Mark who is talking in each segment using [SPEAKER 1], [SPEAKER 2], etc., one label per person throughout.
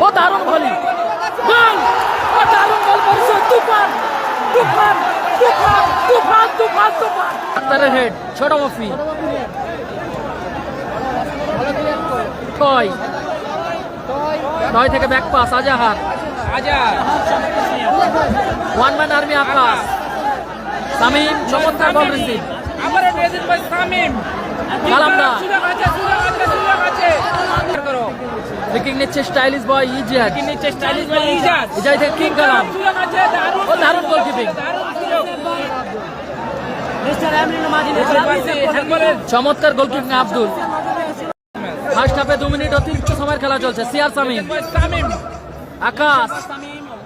[SPEAKER 1] ও দারুণ ভলি গোল ও দারুণ গোল করেছে। তুফান। তুফান। তুফান। তুফান। তুফান। তুফান। আক্তারের হেড ছোট মফি। ছয়। নয় থেকে ব্যাক পাস আজাহার।
[SPEAKER 2] হাজার
[SPEAKER 1] one man army Akash Shamim চমৎকার বল রিসিভ
[SPEAKER 2] সামিম।
[SPEAKER 1] কালামদা।
[SPEAKER 2] সুযোগ আছে সুযোগ আছে সুযোগ আছে করো
[SPEAKER 1] নিচ্ছে স্টাইলিশ বয় ইজিয়াজ
[SPEAKER 2] কি নিচে স্টাইলিশ বাই ইজাজ
[SPEAKER 1] ইজাজ থেকে কিং কালাম।
[SPEAKER 2] সুযোগ আছে দারুণ
[SPEAKER 1] ও দারুণ গোলকিপিং চমৎকার গোলকিপিং আব্দুল। ফার্স্ট হাফে দু মিনিট তিরিশ সময়ের খেলা চলছে। সিয়ার সামিম আকাশ।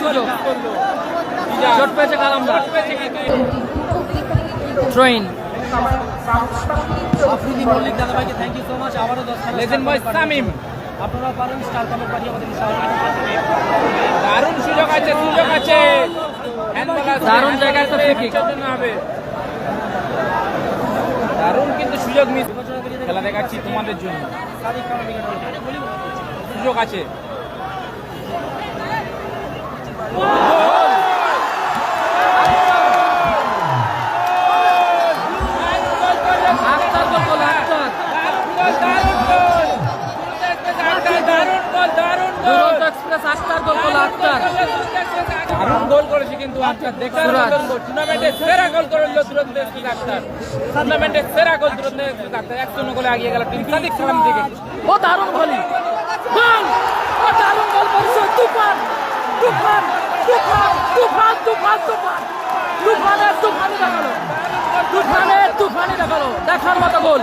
[SPEAKER 2] সুযোগ
[SPEAKER 1] ট্রেন
[SPEAKER 3] থ্যাংক ইউ মাচ দশ
[SPEAKER 2] বয়
[SPEAKER 3] আপনারা পারেন স্টার কমেন্ট পাঠিয়ে আমাদের
[SPEAKER 2] দারুণ সুযোগ আছে সুযোগ আছে।
[SPEAKER 1] দারুণ জায়গায়
[SPEAKER 2] জন্য হবে দারুণ কিন্তু সুযোগ মিস খেলা দেখাচ্ছি তোমাদের জন্য। সুযোগ আছে। Akhtar goal
[SPEAKER 1] Akhtar express Akhtar goal goal Akhtar
[SPEAKER 2] দারুণ গোল করেছে কিন্তু আক্তার দেখতে
[SPEAKER 1] সুরাজ।
[SPEAKER 2] টুর্নামেন্টের সেরা গোল করল দুরন্ত এক্সপ্রেস আক্তার টুর্নামেন্টের সেরা গোল দুরন্ত এক্সপ্রেস আক্তার এক শূন্য গোলে এগিয়ে গেল টিম। সাদিক সালাম থেকে
[SPEAKER 1] ও দারুণ ভলি গোল। ও দারুণ গোল করেছে। তুফান। তুফান। তুফান। তুফান। তুফান। তুফান। তুফানের তুফানি দেখাল। তুফানের তুফানি দেখাল। দেখার মতো গোল।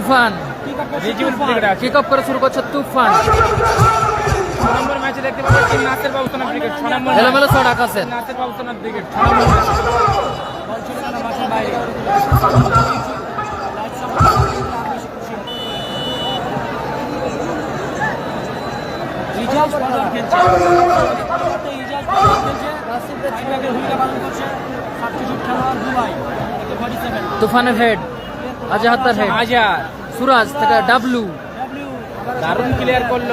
[SPEAKER 1] তুফান। কিক অফ করে শুরু করছে তুফান। এলোমেলো শট আকাশের
[SPEAKER 3] ইজাজ প্রধান খেলছে। ইজাজ প্রধান খেলছে। সাইডব্যাকের ভূমিকা পালন করছে। সাবস্টিটিউট খেলোয়াড় দুবাই। ফর্টি সেভেন
[SPEAKER 1] তুফানের হেড আজাহাতার হেড
[SPEAKER 2] হাজার
[SPEAKER 1] সুরাজ থেকে ডাবলু
[SPEAKER 3] ডাব্লিউ
[SPEAKER 2] দারুণ ক্লিয়ার করল।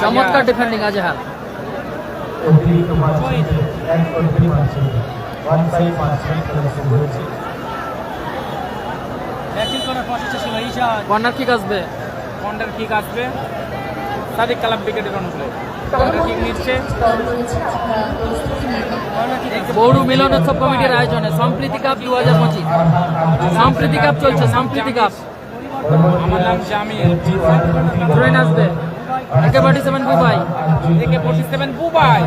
[SPEAKER 1] চমৎকার ডিফেন্ডিং আজাহার কর্নার কিক আসবে।
[SPEAKER 2] কর্নার কিক আসবে। সাদিক কালাম কর্নার কিক নিচ্ছে
[SPEAKER 1] বৌড়ু মিলনোৎসব কমিটির আয়োজনে সম্প্রীতি কাপ দু হাজার পঁচিশ। সম্প্রীতি কাপ চলছে সম্প্রীতি কাপ।
[SPEAKER 2] আমার নাম Jamil
[SPEAKER 1] AK forty seven Bubai.
[SPEAKER 2] একে ফোর্টি সেভেন বুবাই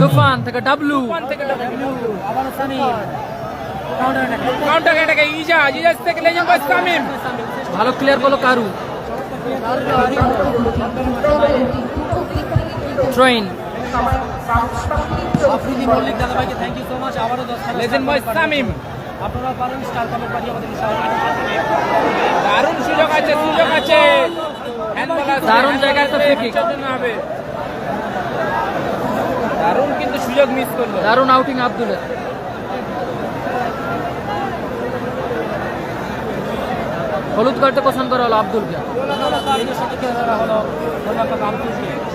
[SPEAKER 1] তুফান থেকে ডাবলু
[SPEAKER 2] থেকে
[SPEAKER 3] আবারও সামিম কাউন্টার অ্যাটাক
[SPEAKER 2] কাউন্টার অ্যাটাকে ইজাজ ইজাজ থেকে লেজেন্ড বয় সামিম
[SPEAKER 1] ভালো ক্লিয়ার করল কারু। ট্রেন
[SPEAKER 3] আফ্রিদি মল্লিক দাদাভাইকে থ্যাংক ইউ সো মাচ আবারও দশ
[SPEAKER 2] লেজেন্ড বয় সামিম
[SPEAKER 3] আপনারা পারেন স্টার কমেন্ট পাঠিয়ে আমাদের
[SPEAKER 2] দারুণ সুযোগ আছে সুযোগ আছে।
[SPEAKER 1] দারুণ জায়গায় free kick।
[SPEAKER 2] হবে। দারুণ কিন্তু সুযোগ মিস করল।
[SPEAKER 1] দারুণ আউটিং আব্দুলের। হলুদ কার্ডে পছন্দ করা হলো আব্দুলকে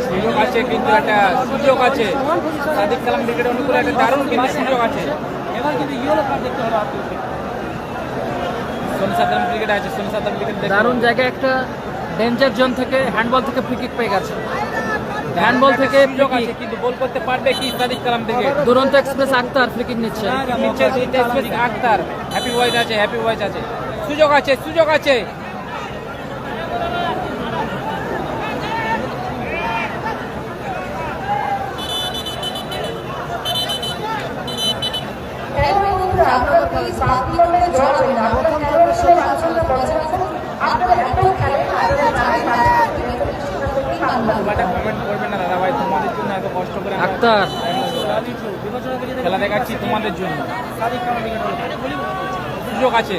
[SPEAKER 2] সুযোগ আছে কিন্তু একটা সুযোগ আছে। সাদিক কালাম ক্রিকেট অনুকূলে একটা দারুণ কিন্তু সুযোগ আছে।
[SPEAKER 3] এবার কিন্তু ইয়েলো কার্ড দেখতে হলো আব্দুলকে
[SPEAKER 2] সোনি সাদ্দাম ক্রিকেট আছে সোনি সাদ্দাম ক্রিকেট
[SPEAKER 1] দারুণ জায়গায় একটা ডেঞ্জার জোন থেকে হ্যান্ডবল থেকে ফ্রি কিক পেয়ে গেছে। হ্যান্ডবল থেকে
[SPEAKER 2] সুযোগ আছে কিন্তু গোল করতে পারবে কি সাদিক কালাম থেকে
[SPEAKER 1] দুরন্ত এক্সপ্রেস আক্তার ফ্রিকিং নিচ্ছে।
[SPEAKER 2] নিচে নিচে আক্তার। হ্যাপি ভয়েস আছে হ্যাপি ভয়েস আছে। সুযোগ আছে সুযোগ আছে।
[SPEAKER 1] আক্তার
[SPEAKER 2] খেলা দেখাচ্ছি তোমাদের জন্য। সুযোগ আছে।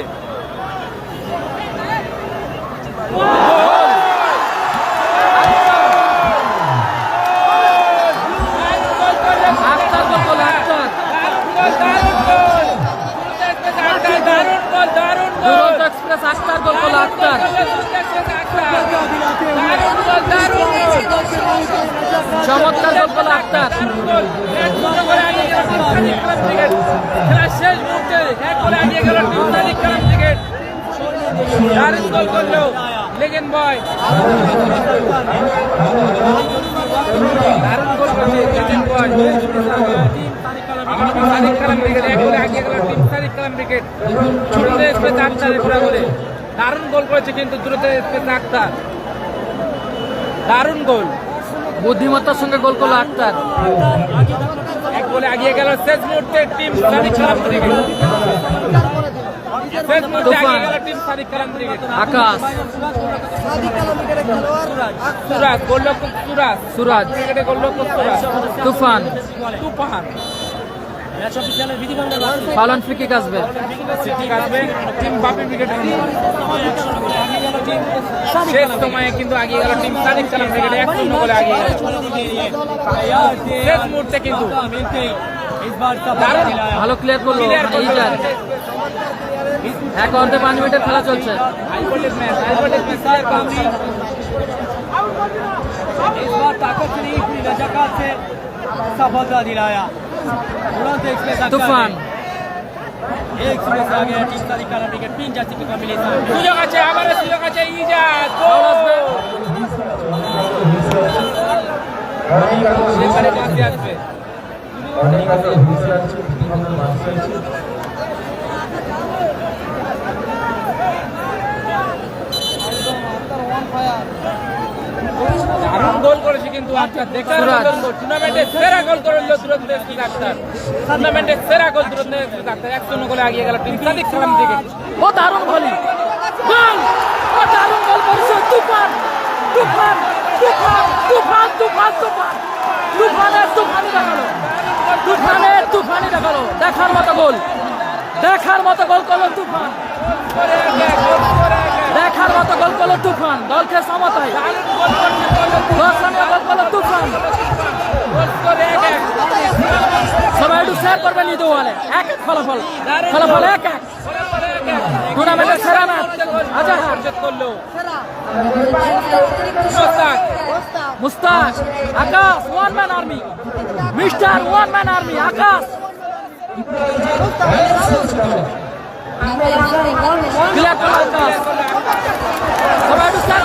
[SPEAKER 1] আক্তার চমৎকার গোল করল আক্তার
[SPEAKER 2] শেষ মুহূর্তে, এক করে এগিয়ে গেল সাদিক কালাম ক্রিকেট। দারুণ গোল করল। লেগেন করে দারুণ গোল করেছে কিন্তু দ্রুত দারুণ গোল।
[SPEAKER 1] বুদ্ধিমত্তার সঙ্গে গোল করল আক্তার
[SPEAKER 2] এক বলে এগিয়ে গেল শেষ মুহূর্তে
[SPEAKER 1] team
[SPEAKER 2] Kalam
[SPEAKER 3] Tufan Akash. Tufan.
[SPEAKER 1] Free kick আসবে।
[SPEAKER 2] শেষ সময়ে কিন্তু আগিয়ে গেল টিম ক্রিকেটে এক শূন্য আগিয়ে শেষ মুহূর্তে কিন্তু
[SPEAKER 1] ভালো ক্লিয়ার করল এক অর্ধে পাঁচ মিনিটের খেলা চলছে
[SPEAKER 2] high voltage match high voltage match clear কামরি
[SPEAKER 3] इस बार ताकत से नहीं पूरी रजाकात से सफलता दिलाया तुरंत एक्सप्रेस अक्सर
[SPEAKER 1] তুফান
[SPEAKER 3] ने एक सुबह से आ गया टीम तारीख का विकेट तीन जाति की कॉम्बिनेशन
[SPEAKER 2] সুযোগ আছে আবারও সুযোগ আছে ইজাজ
[SPEAKER 1] Foul আসবে।
[SPEAKER 2] সেখানে মাসি আসবে
[SPEAKER 4] অনেক আগে হুইসেল আছে
[SPEAKER 2] দারুণ গোল করেছে কিন্তু আক্তার দেখার
[SPEAKER 1] সুরাজ।
[SPEAKER 2] মতন গোল সেরা গোল করল তুরন্ত এসপি আক্তার টুর্নামেন্টের সেরা গোল তুরন্ত এসপি আক্তার এক শূন্য গোলে এগিয়ে গেল টিম সাদিক সালাম থেকে
[SPEAKER 1] ও দারুণ ভলি গোল! ও দারুণ গোল করেছে তুফান তুফান তুফান তুফান তুফান তুফান। তুফানের তুফানি দেখাল। তুফানের তুফানি দেখাল। দেখার মতো গোল দেখার মতো গোল করল তুফান। দেখার মতো গোল করল তুফান। দলকে সমতায়। সবাই একটু শেয়ার করবেন নিতে বলে এক এক ফলাফল। ফলাফল এক এক। টুর্নামেন্টের সেরা ম্যাচ আচ্ছা।
[SPEAKER 2] করল Mostaq.
[SPEAKER 1] Mustaq. Akash one man army mister one man army Akash. Clear করল আকাশ। সবাই একটু শেয়ার